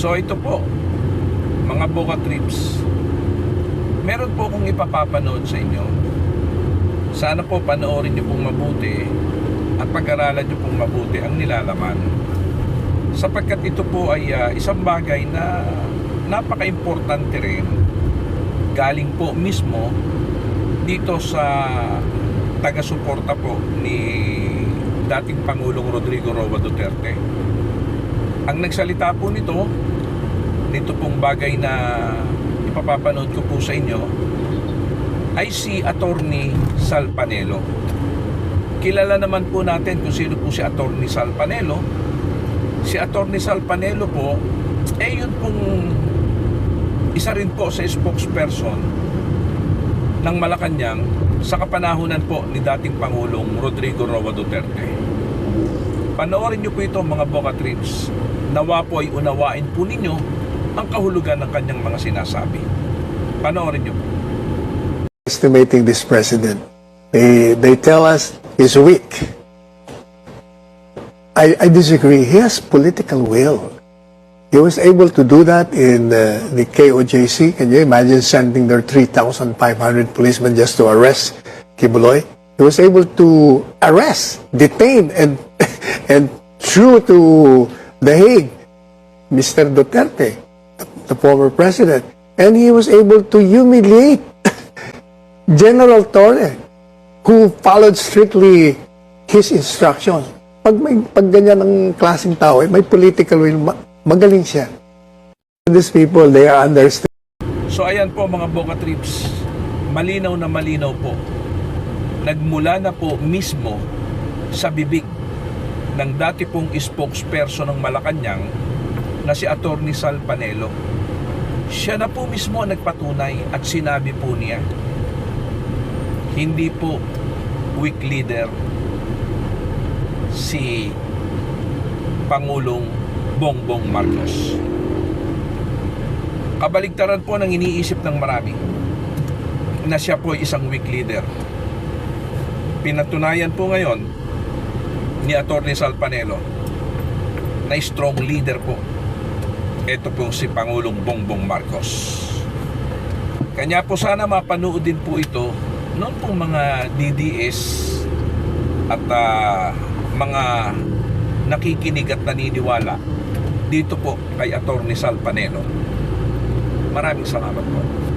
So ito po, mga Boca Trips, meron po akong ipapapanood sa inyo. Sana po panoorin niyo pong mabuti at pag-aralan niyo pong mabuti ang nilalaman. Sapagkat ito po ay ah, isang bagay na napaka-importante rin galing po mismo dito sa taga-suporta po ni dating Pangulong Rodrigo Roa Duterte. Ang nagsalita po nito, nito pong bagay na ipapapanood ko po sa inyo, ay si Attorney Sal Panelo. Kilala naman po natin kung sino po si Attorney Sal Panelo. Si Attorney Sal Panelo po, eh yun pong isa rin po sa spokesperson ng Malacanang sa kapanahunan po ni dating Pangulong Rodrigo Roa Duterte. Panoorin niyo po ito mga Boca Trips. Nawa po ay unawain po ninyo ang kahulugan ng kanyang mga sinasabi. Panoorin niyo estimating this president. They they tell us he's weak. I, I disagree. He has political will. He was able to do that in uh, the KOJC. Can you imagine sending their 3,500 policemen just to arrest Kibuloy? He was able to arrest, detain, and and through to The Hague, Mr. Duterte, the former president, and he was able to humiliate General Torre, who followed strictly his instructions. Pag, may, pag ganyan ang klaseng tao, eh, may political will, ma- magaling siya. These people, they are understand. So ayan po mga Boca Trips, malinaw na malinaw po. Nagmula na po mismo sa bibig ng dati pong spokesperson ng Malacanang na si Attorney Sal Panelo. Siya na po mismo ang nagpatunay at sinabi po niya, hindi po weak leader si Pangulong Bongbong Marcos. Kabaligtaran po ng iniisip ng marami na siya po ay isang weak leader. Pinatunayan po ngayon ni Atty. Sal Panelo na strong leader po. Ito po si Pangulong Bongbong Marcos. Kanya po sana mapanood din po ito noon pong mga DDS at ah, mga nakikinig at naniniwala dito po kay Atty. Sal Panelo. Maraming salamat po.